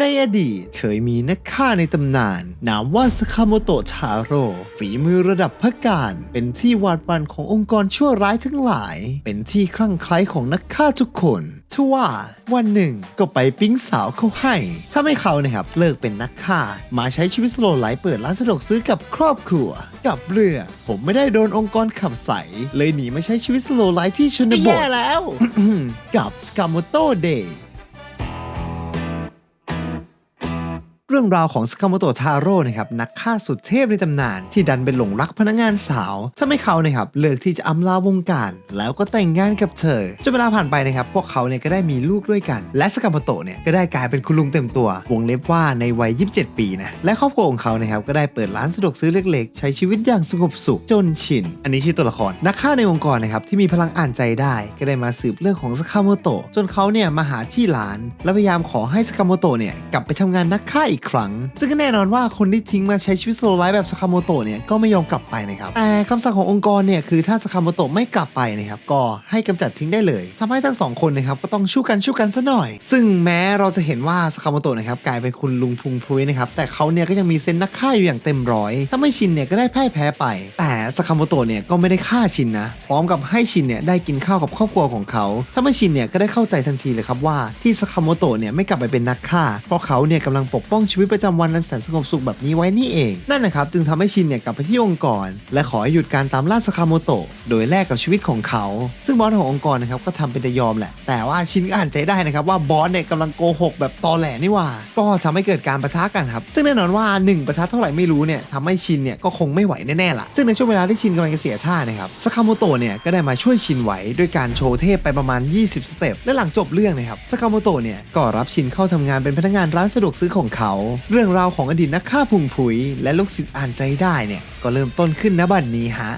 ในอดีตเคยมีนักฆ่าในตำนาน นามว่าสคาโมโตะทาโร่ฝีมือระดับพระการ เป็นที่หวาดหวันขององค์กรชั่วร้ายทั้งหลาย เป็นที่คลั่งไคล้ของนักฆ่าทุกคนทว่าวันหนึ่งก็ไปปิ๊งสาวเขาให้ ถ้าไม่เขานะครับเลิกเป็นนักฆ่า มาใช้ชีวิตสโลว์ไลฟ์เปิดร้านสะดวกซื้อกับครอบครัว กับเรื่องผมไม่ได้โดนองค์กรขับใส เลยหนีมาใช้ชีวิตสโลว์ไลฟ์ที่ชนบทแล้ว กับ s k a m o t o Day เรื่องราวของสคาโมโตทาโร่นะครับนักฆ่าสุดเทพในตำนาน ที่ดันเป็นหลงรักพนักงานสาว ถ้าไม่เขานะครับเลิกที่จะอำลาวงการ แล้วก็แต่งงานกับเธอจนเวลาผ่านไปนะครับพวกเขาเนี่ยก็ได้มีลูกด้วยกัน และสคาโมโตเนี่ยก็ได้กลายเป็นคุณลุงเต็มตัว วงเล็บว่าในวัย 27 ปีนะและครอบครัวของเขานะครับก็ได้เปิดร้านสะดวกซื้อเล็ก ๆ ใช้ชีวิตอย่างสงบสุขจนชิน อันนี้ชื่อตัวละครนักฆ่าในองค์กรนะครับที่มีพลังอ่านใจได้ ก็ได้มาสืบเรื่องของสคาโมโตจนเขาเนี่ยมาหาที่ร้าน และพยายามขอให้สคาโมโตเนี่ยกลับไปทำงานนักฆ่าอีกครั้ง ซึ่งก็แน่นอนว่าคนที่ทิ้งมาใช้ชีวิตโซโลไลฟ์แบบสคาโมโตะเนี่ยก็ไม่ยอมกลับไปนะครับ แต่คำสั่งขององค์กรเนี่ยคือถ้าสคาโมโตะไม่กลับไปนะครับก็ให้กำจัดทิ้งได้เลยทำให้ทั้งสองคนนะครับก็ต้องชู้กันชู้กันซะหน่อย ซึ่งแม้เราจะเห็นว่าสคาโมโตะนะครับกลายเป็นคุณลุงพุงพุ้ยนะครับแต่เขาเนี่ยก็ยังมีเซนนักฆ่าอยู่อย่างเต็มร้อย ถ้าไม่ชินเนี่ยก็ได้พ่ายแพ้ไป แต่สคาโมโตะเนี่ยก็ไม่ได้ฆ่าชินนะพร้อมกับให้ชินเนี่ยได้กินข้าวกับครอบครัวของเขาถ้าไม่ชินเนี่ยก็ได้เข้าใจทันทีเลยครับว่าที่สคาโมโตะเนี่ยไม่กลับไปเป็นนักฆ่า เพราะเขาเนี่ยกำลังปกป้องชีวิตประจำวันนั้นแสนสงบสุขแบบนี้ไว้นี่เอง นั่นนะครับจึงทำให้ชินเนี่ยกลับไปที่องค์กร และขอให้หยุดการตามล่าสคาโมโตะโดยแลกกับชีวิตของเขา ซึ่งบอสขององค์กรนะครับก็ทำเป็นจะยอมแหละ แต่ว่าชินก็อ่านใจได้นะครับว่าบอสเนี่ยกำลังโกหกแบบตอแหลนี่ว่า ก็ทำให้เกิดการประทะกันครับ ซึ่งแน่นอนว่าหนึ่งประทะเท่าไหร่ไม่รู้เนี่ยทำให้ชินเนี่ยก็คงไม่ไหวแน่ๆล่ะซึ่งในช่วงเวลาที่ชินกำลังจะเสียท่านะครับสคาโมโตะเนี่ยก็ได้มาช่วยชินไหวด้วยการโชว์เทพไปประมาณ 20 สเต็ปและหลังจบเรื่องนะครับสคาโมโตะเนี่ยก็รับชินเข้าทำงานเป็นพนักงานร้านสะดวกซื้อของเขาเรื่องราวของอดีตนักฆ่าพุงผุย และลูกศิษย์อ่านใจได้เนี่ยก็เริ่มต้นขึ้นณบัดนนี้ฮะ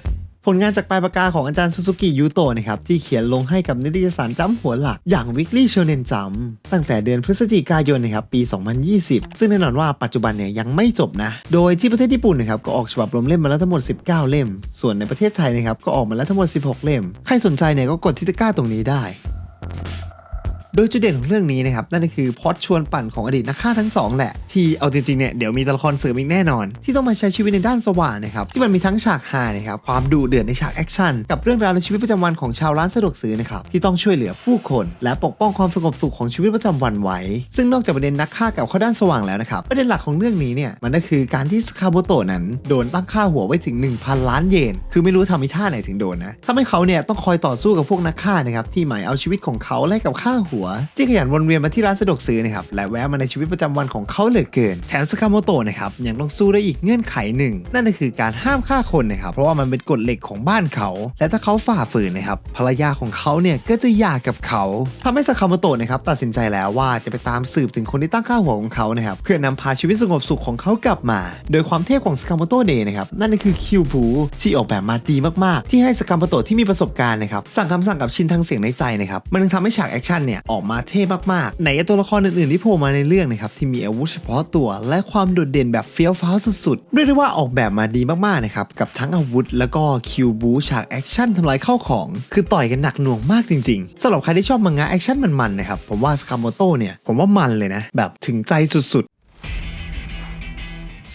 ผลงานจากปลายปากกาของอาจารย์ซูซูกิยูโตะนะครับที่เขียนลงให้กับนิตยสารจ้ำหัวหลักอย่าง Weekly Shonen Jump ตั้งแต่เดือนพฤศจิกายนนะครับปี 2020 ซึ่งแน่นอนว่าปัจจุบันเนี่ยยังไม่จบนะ โดยที่ประเทศญี่ปุ่นนะครับก็ออกฉบับรวมเล่มมาแล้วทั้งหมด 19 เล่ม ส่วนในประเทศไทยนะครับก็ออกมาแล้วทั้งหมด 16 เล่ม ใครสนใจเนี่ยก็กดที่ตะกร้าตรงนี้ได้ โดยจุดเด่นของเรื่องนี้นะครับนั่นก็คือพอดชวนปั่นของอดีตนักฆ่าทั้งสองแหละ ที่เอาจริงๆเนี่ยเดี๋ยวมีตัวละครเสริมอีกแน่นอน ที่ต้องมาใช้ชีวิตในด้านสว่างนะครับที่มันมีทั้งฉากฮานะครับความดุเดือดในฉากแอคชั่นกับเรื่องราวในชีวิตประจำวันของชาวร้านสะดวกซื้อนะครับที่ต้องช่วยเหลือผู้คน และปกป้องความสงบสุขของชีวิตประจำวันไว้ ซึ่งนอกจากประเด็นนักฆ่ากับเข้าด้านสว่างแล้วนะครับประเด็นหลักของเรื่องนี้เนี่ยมันก็คือการที่สคาโบโตนั้นโดนตั้งค่าหัวไว้ถึง 1,000 ล้านเยน คือไม่รู้ทำมิท่าไหนถึงโดนนะทำให้เขาเนี่ยต้องคอยต่อสู้กับพวกนักฆ่านะครับที่หมายเอาชีวิตของเขาแลกกับค่าหัวที่ขยันวนเวียนมาที่ร้านสะดวกซื้อนะครับและแวะมาในชีวิตประจำวันของเขาเหลือเกิน แถมสคาโมโตะนะครับยังต้องสู้ได้อีกเงื่อนไขหนึ่ง นั่นก็คือการห้ามฆ่าคนนะครับเพราะว่ามันเป็นกฎเหล็กของบ้านเขา และถ้าเขาฝ่าฝืนนะครับภรรยาของเขาเนี่ยก็จะหย่ากับเขาทำให้สคาโมโตะนะครับตัดสินใจแล้วว่าจะไปตามสืบถึงคนที่ตั้งค่าหัวของเขานะครับเพื่อนำพาชีวิตสงบสุขของเขากลับมา โดยความเทพของสคาโมโตะเดย์นะครับนั่นก็คือคิวบูที่ออกแบบมาดีมากๆ ที่ให้สคาโมโตะที่มีประสบการณ์นะครับสั่งคำสั่งกับชินทางเสียงในใจนะครับมันทำให้ฉากแอคชั่นเนี่ยออกมาเท่มากๆไหนตัวละครอื่นๆที่โผล่มาในเรื่องนะครับที่มีอาวุธเฉพาะตัว และความโดดเด่นแบบเฟี้ยวฟ้าวสุดๆเรียกได้ว่าออกแบบมาดีมากๆนะครับกับทั้งอาวุธ แล้วก็คิวบูฉากแอคชั่นทำลายเข้าของ คือต่อยกันหนักหน่วงมากจริงๆสำหรับใครที่ชอบมังงะแอคชั่นมันๆนะครับผมว่าสคาโมโตเนี่ยผมว่ามันเลยนะแบบถึงใจสุดๆ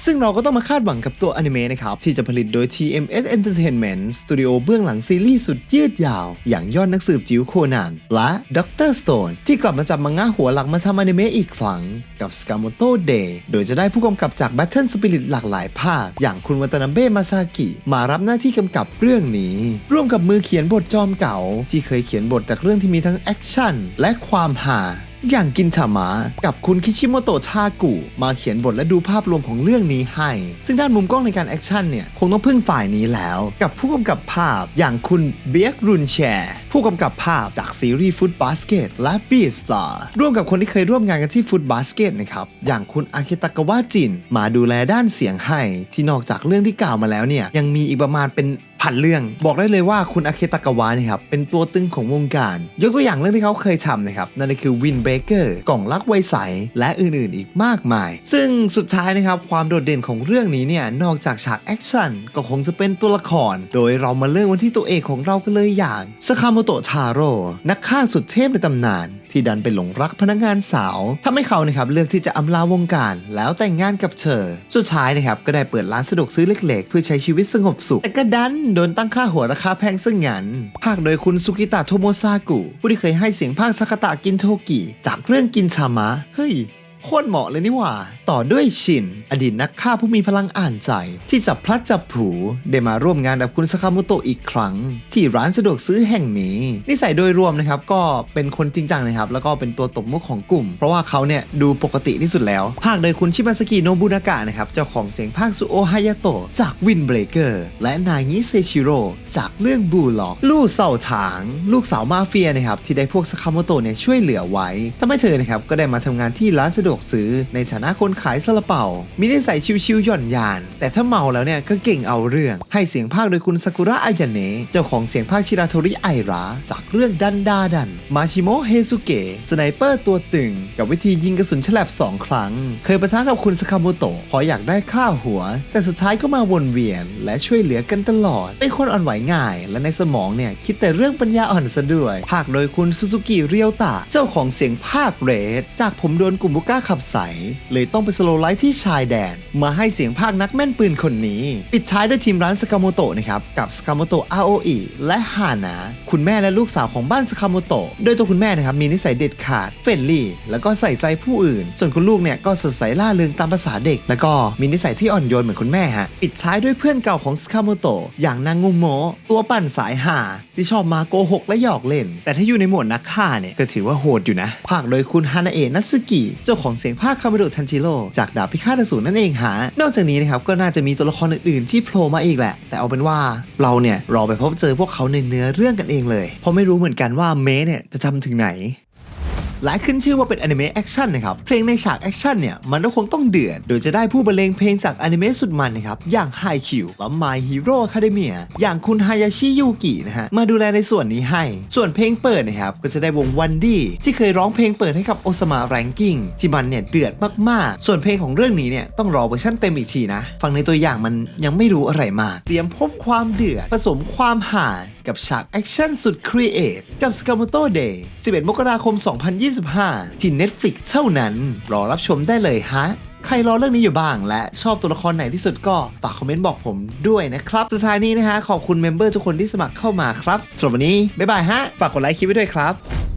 ซึ่งเราก็ต้องมาคาดหวังกับตัวอนิเมะนะครับ ที่จะผลิตโดย TMS Entertainment สตูดิโอเบื้องหลังซีรีส์สุดยืดยาว อย่างยอดนักสืบจิ๋วโคนันและด็อกเตอร์สโตนที่กลับมาจับมังงะหัวหลักมาทำอนิเมะอีกครั้งกับ Sakamoto Day โดยจะได้ผู้กำกับจาก Battle Spirit หลากหลายภาค อย่างคุณวัตนาเบะมาซากิ มารับหน้าที่กำกับเรื่องนี้ ร่วมกับมือเขียนบทจอมเก่า ที่เคยเขียนบทจากเรื่องที่มีทั้งแอคชั่นและความฮา อย่างกินถามะกับคุณคิชิโมโตะชากุ มาเขียนบทและดูภาพรวมของเรื่องนี้ให้ ซึ่งด้านมุมกล้องในการแอคชั่นเนี่ย คงต้องพึ่งฝ่ายนี้แล้ว กับผู้กำกับภาพอย่างคุณเบียกรุนแชร์ผู้กำกับภาพจากซีรีส์ฟุตบาสเกตและบีสตาร์ร่วมกับคนที่เคยร่วมงานกันที่ฟุตบาสเกตนะครับ อย่างคุณอากิตากาวะจิน มาดูแลด้านเสียงให้ ที่นอกจากเรื่องที่กล่าวมาแล้วเนี่ยยังมีอีกประมาณเป็น พันเรื่อง บอกได้เลยว่าคุณอาเคตากาวะนี่ครับเป็นตัวตึงของวงการ ยกตัวอย่างเรื่องที่เขาเคยทำนะครับนั่นก็คือวินเบเกอร์กล่องรักไวใสและอื่นๆ อีกมากมาย ซึ่งสุดท้ายนะครับความโดดเด่นของเรื่องนี้เนี่ยนอกจากฉากแอคชั่นก็คงจะเป็นตัวละคร โดยเรามาเริ่มวันที่ตัวเอกของเรากันเลยอย่างสคาโมโตะทาโร่นักฆ่าสุดเทพในตำนาน ที่ดันไปหลงรักพนักงานสาวทำให้เขานะครับเลือกที่จะอำลาวงการ แล้วแต่งงานกับเธอ สุดท้ายนะครับก็ได้เปิดร้านสะดวกซื้อเล็ก ๆ เพื่อใช้ชีวิตสงบสุข แต่ก็ดันโดนตั้งค่าหัวราคาแพงซึ่งงันภาคโดยคุณสุกิตะโทโมซากุผู้ที่เคยให้เสียงภาคซากตะกินโทกิ จากเรื่องกินชามะ เฮ้ย โคตรเหมาะเลยนี่หว่า ต่อด้วยชิน อดีตนักฆ่าผู้มีพลังอ่านใจ ที่จับพลัดจับผลูได้มาร่วมงานกับคุณสคาโมโตะอีกครั้ง ที่ร้านสะดวกซื้อแห่งนี้นิสัยโดยรวมนะครับก็เป็นคนจริงจังนะครับ แล้วก็เป็นตัวตบมุกของกลุ่ม เพราะว่าเขาเนี่ยดูปกติที่สุดแล้ว ภาคโดยคุณชิมาสกิโนบุนากะนะครับเจ้าของเสียงภาคสุโอฮายาโตะจากวินเบรเกอร์และนายนิเซชิโร่จากเรื่องบูล็อกลู่เสาฉาง ลูกสาวมาเฟียนะครับที่ได้พวกสคาโมโตะเนี่ยช่วยเหลือไว้ทำให้เธอนะครับก็ได้มาทำงานที่ร้านสะดวกซื้อในฐานะคนขายซาลาเปามีนิสัยชิวๆหย่อนยาน แต่ถ้าเมาแล้วเนี่ยก็เก่งเอาเรื่อง ให้เสียงภาคโดยคุณซากุระอายาเนะเจ้าของเสียงภาคชิราโทริไอระจากเรื่องดันดาดัน มาชิโมะเฮซุเกะสไนเปอร์ตัวตึง กับวิธียิงกระสุนฉลับสองครั้ง เคยประทะกับคุณสคาโมโตะพราะอยากได้ค่าหัว แต่สุดท้ายก็มาวนเวียน และช่วยเหลือกันตลอด เป็นคนอ่อนไหวง่าย และในสมองเนี่ยคิดแต่เรื่องปัญญาอ่อนซะด้วยภาคโดยคุณซูซูกิเรียวตะเจ้าของเสียงภาคเรดจากผมโดนกลุ่มบุก้าขับใส เลยต้องไปสโลไลท์ที่ชายแดน มาให้เสียงภาคนักแม่นปืนคนนี้ ปิดท้ายด้วยทีมร้านสกาโมโตะนะครับ กับสกาโมโตะอาโออิและฮานะคุณแม่และลูกสาวของบ้านสกาโมโตะโดยตัวคุณแม่นะครับมีนิสัยเด็ดขาดเฟรนลี่ แล้วก็ใส่ใจผู้อื่น ส่วนคุณลูกเนี่ยก็สดใสล่าเริงตามภาษาเด็ก แล้วก็มีนิสัยที่อ่อนโยนเหมือนคุณแม่ฮะปิดท้ายด้วยเพื่อนเก่าของสกาโมโตะอย่างนางงุโมตัวปั่นสายหาที่ชอบมาโกหกและหยอกเล่น แต่ถ้าอยู่ในหมวดนักฆ่าเนี่ยก็ถือว่าโหดอยู่นะภาคโดยคุณฮานาเอะนัตสึกิเจ้าของเสียงภาคคามโดทันจิโร่จากดาบพิฆาตอสูรนั่นเองฮะนอกจากนี้นะครับก็น่าจะมีตัวละครอื่นๆที่โผล่มาอีกแหละ แต่เอาเป็นว่าเราเนี่ยรอไปพบเจอพวกเขาในเนื้อเรื่องกันเองเลยเพราะไม่รู้เหมือนกันว่าเมเนี่ยจะจำถึงไหน หลายขึ้นชื่อว่าเป็นอนิเมะแอคชั่นนะครับ เพลงในฉากแอคชั่นเนี่ย มันก็คงต้องเดือด โดยจะได้ผู้บรรเลงเพลงจากอนิเมะสุดมันนะครับ อย่าง High Q และ My Hero Academia อย่างคุณฮายาชิยูกินะฮะ มาดูแลในส่วนนี้ให้ ส่วนเพลงเปิดนะครับ ก็จะได้วงวันดี้ที่เคยร้องเพลงเปิดให้กับโอซามาแรงกิ้งที่มันเนี่ยเดือดมากๆ ส่วนเพลงของเรื่องนี้เนี่ยต้องรอเวอร์ชันเต็มอีกทีนะ ฟังในตัวอย่างมันยังไม่รู้อะไรมาก เตรียมพบความเดือดผสมความห่า กับฉากแอคชั่นสุดครีเอทกับ Sakamoto Day 11 มกราคม 2025 ที่ Netflix เท่านั้น รอรับชมได้เลยฮะใครรอเรื่องนี้อยู่บ้างและชอบตัวละครไหนที่สุดก็ฝากคอมเมนต์บอกผมด้วยนะครับ สุดท้ายนี้นะฮะขอบคุณเมมเบอร์ทุกคนที่สมัครเข้ามาครับสำหรับวันนี้ บ๊ายบายฮะ ฝากกดไลค์คลิปไว้ด้วยครับ